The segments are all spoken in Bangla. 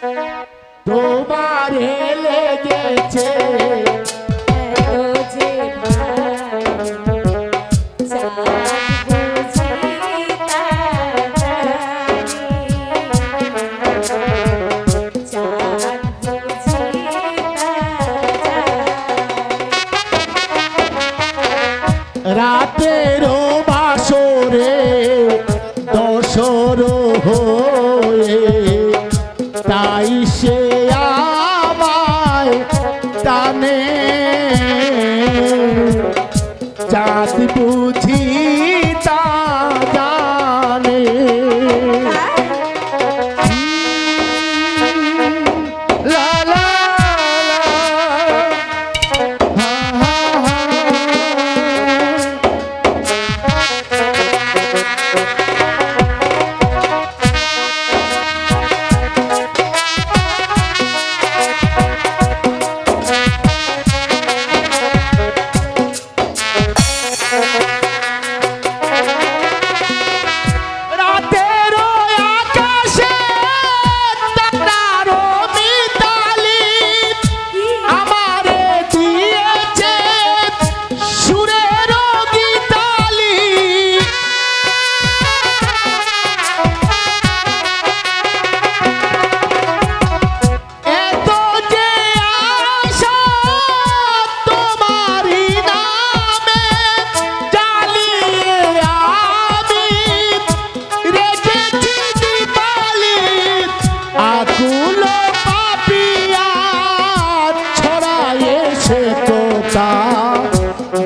তোমারে লেগেছে এত যে ভালো, চাঁদ বুঝি তা জানি। চাঁদ বুঝি তা জানি। রাতের বাসরে দশর হয়ে তাই সে আমায় টানে। চাঁদ বুঝি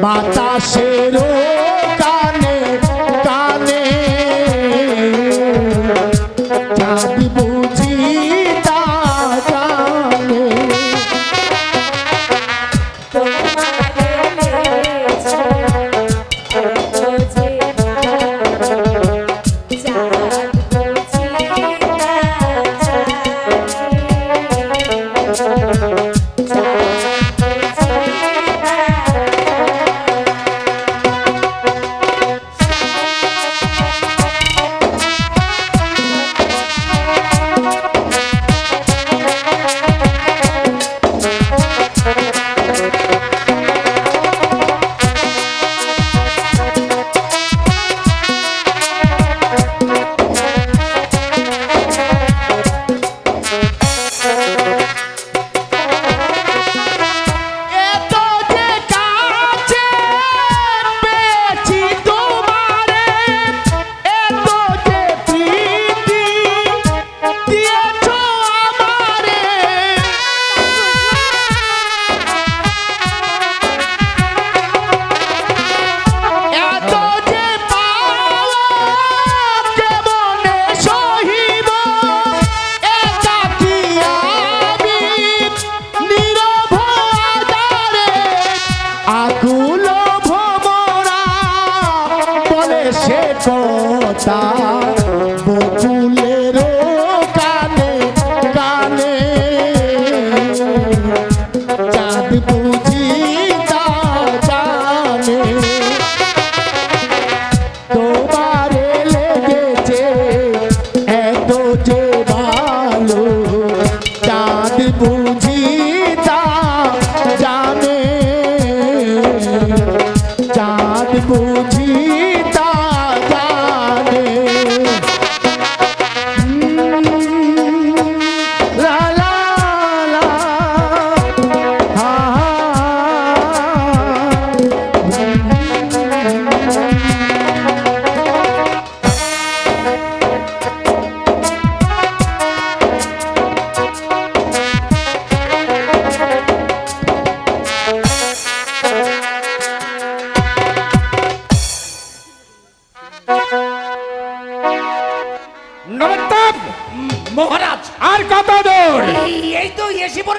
বাতাসের কানে কানে চাঁদ বুঝি সে কথা বকুলের কানে কানে। চাঁদ বুঝি তা জানে। তোমারে লেগেছে এত যে ভালো। চাঁদ বুঝি তা জানে। চাঁদ বুঝি নমস্কার। মহারাজ। আর কত দূর এই তো এসে